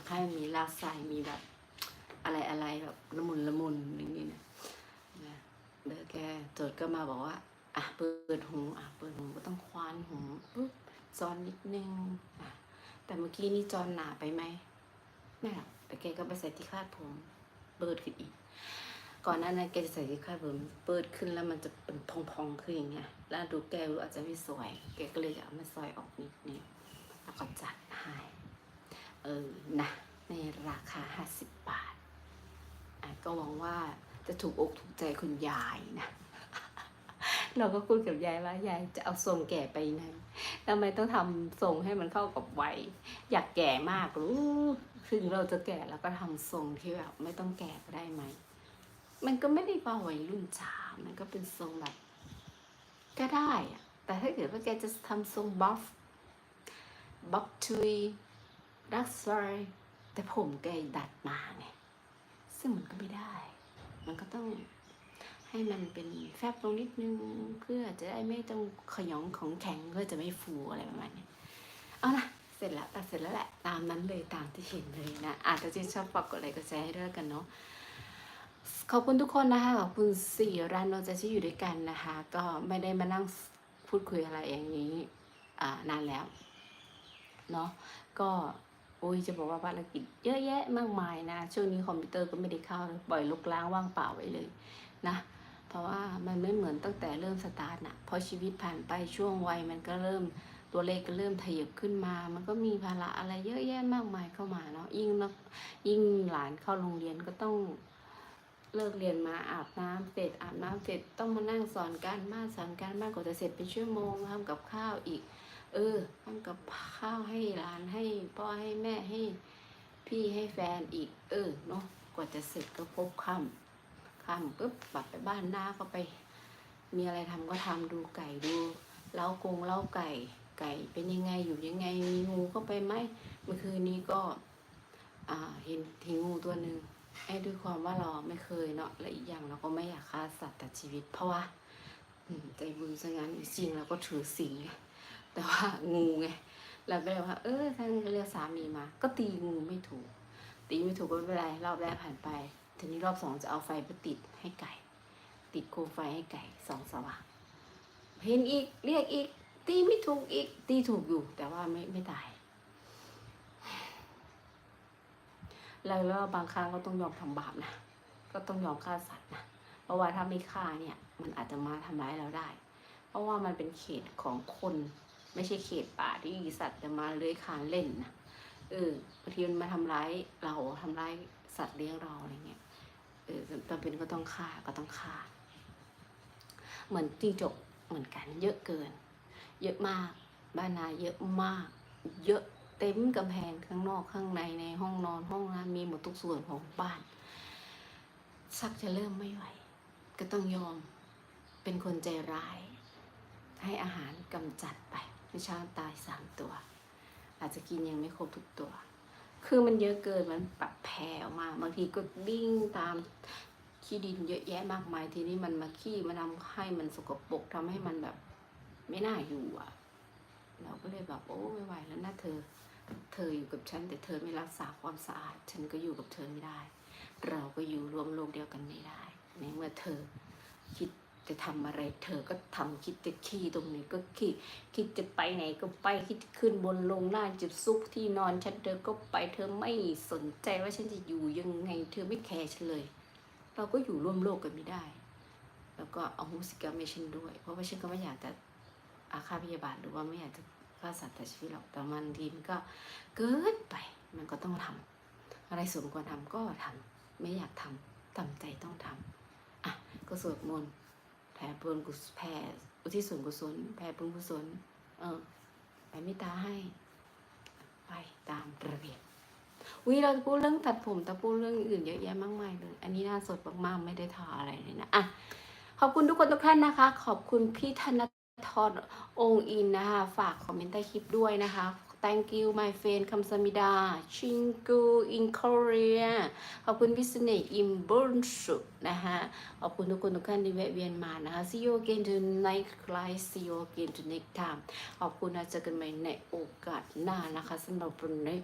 ากให้มีลากสายมีแบบอะไรอะไรแบบละมุนละมุนอย่างนี้นะนะเดี๋ยวแกโจทย์ก็มาบอกว่าอะเปิดหูอะเปิดหูก็ต้องควานหูปุ๊บจอนนิดนึงอะแต่เมื่อกี้นี่จอนหนาไปไหมไม่หรอกแต่แกก็ไปใส่ที่คาดผมเปิดขึ้นอีก ก่อนหน้านั้นแกจะใส่ที่คาดผมเปิดขึ้นแล้วมันจะเป็นพองๆขึ้นอย่างเงี้ยแล้วดูแกอาจจะไม่สวย แกก็เลยจะเอามาซอยออกนิดนึงแล้วก็จัดให้เออนะในราคา 50 บาท ก็หวังว่าจะถูกอกถูกใจคุณยายนะ เราก็คุยกับยายว่ายายจะเอาทรงแก่ไปไหนทำไมต้องทำทรงให้มันเข้ากับวัยอยากแก่มากรู้ถึงเราจะแก่แล้วก็ทำทรงที่แบบไม่ต้องแก่ก็ได้ไหม มันก็ไม่ได้ว่าวัยรุ่นจ๋ามันก็เป็นทรงแบบก็ได้อะแต่ถ้าเกิดว่าแกจะทำทรงบัฟบัฟทุย รักซอยแต่ผมแกดัดมาไง ซึ่งมันก็ไม่ได้ มันก็ต้องให้มันเป็นแฟบลงนิดนึง เพื่อจะได้ไม่ต้องขยองของแข็งเพื่อจะไม่ฟูอะไรประมาณนี้เอานะเสร็จแล้วตัดเสร็จแล้วแหละ ตามนั้นเลยตามที่เห็นเลยนะ อาจจะที่ชอบฝากกดไลค์กดแชร์ให้ด้วยกันเนาะขอบคุณทุกคนนะคะขอบคุณสี่ร้านโนจะที่อยู่ด้วยกันนะคะ ก็ไม่ได้มานั่งพูดคุยอะไรอย่างนี้นานแล้ว เนาะก็ โอ้ยจะบอกว่าภารกิจเยอะแยะมากมายนะ ช่วงนี้คอมพิวเตอร์ก็ไม่ได้เข้าปล่อยลุกล้างว่างเปล่าไว้เลยนะ เพราะว่ามันไม่เหมือนตั้งแต่เริ่มสตาร์ทนะพอชีวิตผ่านไปช่วงวัยมันก็เริ่มตัวเลขก็เริ่มทะยบขึ้นมา มันก็มีภาระอะไรเยอะแยะมากมายเข้ามาเนาะ ยิ่งนักยิ่งหลานเข้าโรงเรียนก็ต้องเลิกเรียนมาอาบน้ำเสร็จอาบน้ำเสร็จต้องมานั่งสอนการบ้านสอนการบ้านกว่าจะเสร็จเป็นชั่วโมงทำกับข้าวอีก เออทำกับข้าวให้หลานให้พ่อให้แม่ให้พี่ให้แฟนอีก เออเนาะกว่าจะเสร็จก็พบค่ำค่ำปุ๊บกลับไปบ้านหน้าก็ไป มีอะไรทำก็ทำดูไก่ดูเล้ากงเล้าไก่ไก่เป็นยังไงอยู่ยังไงมีงูเข้าไปไหมเมื่อคืนนี้ก็ อ่าเห็นทิ้งงูตัวหนึ่งไอ้ด้วยความว่าเราไม่เคยเนาะและอีกอย่างเราก็ไม่อยากฆ่าสัตว์แตัดชีวิตเพราะว่าใจบุญซะงั้นจริงเราก็ถือศีลไง แต่ว่างูไงเราก็เลยว่า เออท่านเรียกสามีมา ก็ตีงูไม่ถูก ตีไม่ถูกก็ไม่เป็นไรรอบแรกผ่านไปทีนี้รอบสองจะเอาไฟไปติดให้ไก่ ติดโคมไฟให้ไก่สองสว่างเห็นอีกเรียกอีก ตีไม่ถูกอีก ตีถูกอยู่ แต่ว่าไม่ไม่ตายแล้วแล้วบางครั้งก็ต้องยอมทำบาปนะก็ต้องยอมฆ่าสัตว์นะเพราะว่าถ้าไม่ฆ่าเนี่ย มันอาจจะมาทำร้ายเราได้ เพราะว่ามันเป็นเขตของคน ไม่ใช่เขตป่าที่สัตว์จะมาเลื้อยคานเล่นนะเออบางทีมันมาทำร้ายเราทำร้ายสัตว์เลี้ยงเราอะไรเงี้ยเออจำเป็นก็ต้องฆ่าก็ต้องฆ่า เหมือนจิ้งจกเหมือนกัน เยอะเกิน เยอะมาก บ้านนาเยอะมาก เยอะเต็มกำแพงข้างนอกข้างในในห้องนอนห้องน้ำมีหมดทุกส่วนของบ้าน สักจะเริ่มไม่ไหว ก็ต้องยอมเป็นคนใจร้าย ให้อาหารกำจัดไป ไม่ช้าตายสามตัว อาจจะกินยังไม่ครบทุกตัว คือมันเยอะเกินมันปรับแผ่ออกมา บางทีก็ดิ้งตามขี้ดินเยอะแยะมากมายทีนี้มันมาขี้มันทำให้มันสกปรกทำให้มันแบบไม่น่าอยู่อะ เราก็เลยแบบโอ้ไม่ไหวแล้วนะเธอ เธออยู่กับฉันแต่เธอไม่รักษาความสะอาด ฉันก็อยู่กับเธอไม่ได้ เราก็อยู่รวมโลกเดียวกันไม่ได้ในเมื่อเธอคิด จะทำอะไรเธอก็ทำคิดจะขี้ตรงไหนก็ขี้คิดจะไปไหนก็ไปคิดขึ้นบนลงล่างจะซุกที่นอนฉันเธอก็ไปเธอไม่สนใจว่าฉันจะอยู่ยังไง เธอไม่แคร์ฉันเลย เราก็อยู่ร่วมโลกกันไม่ได้ แล้วก็เอาโหสิกรรมให้ฉันด้วย เพราะว่าฉันก็ไม่อยากจะอาฆาตพยาบาทหรือว่าไม่อยากจะฆ่าสัตว์แต่ชีวิตหรอกแต่มันทีมันก็เกินไปมันก็ต้องทำอะไรสมควรทำก็ทำไม่อยากทำตั้งใจต้องทำอะก็สวดมนต์ ผ่บุญกุศลแผ่อุทิศส่วนกุศลแผ่บุญกุศล เออแผ่เมตตาให้ ไปตามระเบียบวิเราพูดเรื่องตัดผมแต่พูดเรื่องอื่นเยอะแยะมากมายเลย อันนี้น่าสดมากๆไม่ได้ทาอะไรเลยนะอะขอบคุณทุกคนทุกท่านนะคะ ขอบคุณพี่ธนทรองค์อินนะคะ ฝากคอมเมนต์ใต้คลิปด้วยนะคะ thank you my friend คำสมิดา ชิงกู in Korea ขอบคุณพิเศษอิมบุนสุนะคะขอบคุณทุกคนทุกท่านที่แวะเวียนมานะคะ see you again tonight class see you again to next time ขอบคุณนะเจอกันใหม่ในโอกาสหน้านะคะสำหรับวันนี้